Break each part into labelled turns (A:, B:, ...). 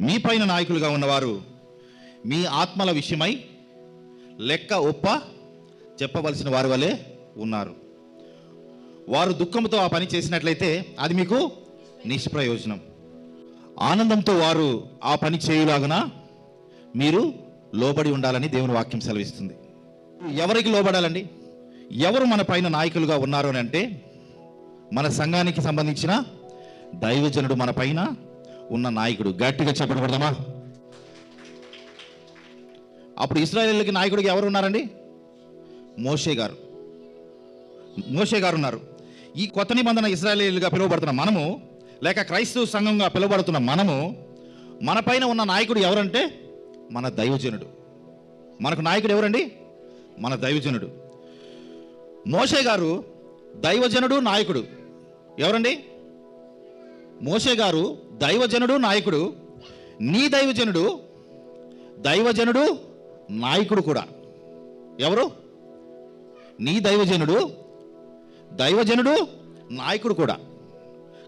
A: మీ పైన నాయకులుగా ఉన్నవారు మీ ఆత్మల విషయమై లెక్క ఒప్ప చెప్పవలసిన వారి వలె ఉన్నారు. వారు దుఃఖంతో ఆ పని చేసినట్లయితే అది మీకు నిష్ప్రయోజనం. ఆనందంతో వారు ఆ పని చేయులాగున మీరు లోబడి ఉండాలని దేవుని వాక్యం సెలవిస్తుంది. ఎవరికి లోబడాలండి? ఎవరు మన పైన నాయకులుగా ఉన్నారు అని అంటే మన సంఘానికి సంబంధించిన దైవజనుడు మన పైన ఉన్న నాయకుడు. గట్టిగా చెప్పబడదామా అప్పుడు ఇస్రాయేళ్ళకి నాయకుడికి ఎవరు ఉన్నారండి? మోషే గారు. మోషే గారు ఉన్నారు. ఈ కొత్త నిబంధన ఇస్రాయేలీలుగా పిలువబడుతున్న మనము లేక క్రైస్తవ సంఘంగా పిలువబడుతున్న మనము మన పైన ఉన్న నాయకుడు ఎవరంటే మన దైవజనుడు. మనకు నాయకుడు ఎవరండి? మన దైవజనుడు. మోషే గారు దైవజనుడు నాయకుడు. ఎవరండి? మోషే గారు దైవజనుడు నాయకుడు. నీ దైవజనుడు దైవజనుడు నాయకుడు కూడా. ఎవరు? నీ దైవజనుడు దైవజనుడు నాయకుడు కూడా.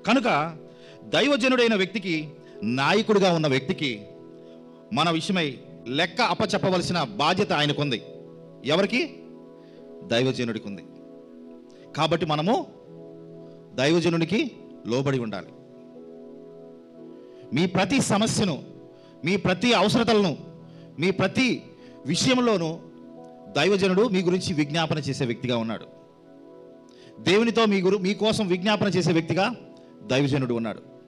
A: కనుక దైవజనుడైన వ్యక్తికి నాయకుడిగా ఉన్న వ్యక్తికి మన విషయమై లెక్క అప్పచెప్పవలసిన బాధ్యత ఆయనకుంది. ఎవరికి? దైవజనుడికి ఉంది కాబట్టి మనము దైవజనుడికి లోబడి ఉండాలి. మీ ప్రతి సమస్యను మీ ప్రతి అవసరతలను మీ ప్రతి విషయంలోనూ దైవజనుడు మీ గురించి విజ్ఞాపన చేసే వ్యక్తిగా ఉన్నాడు. దేవునితో మీ గురు మీకోసం విజ్ఞాపన చేసే వ్యక్తిగా దైవజనుడు ఉన్నాడు.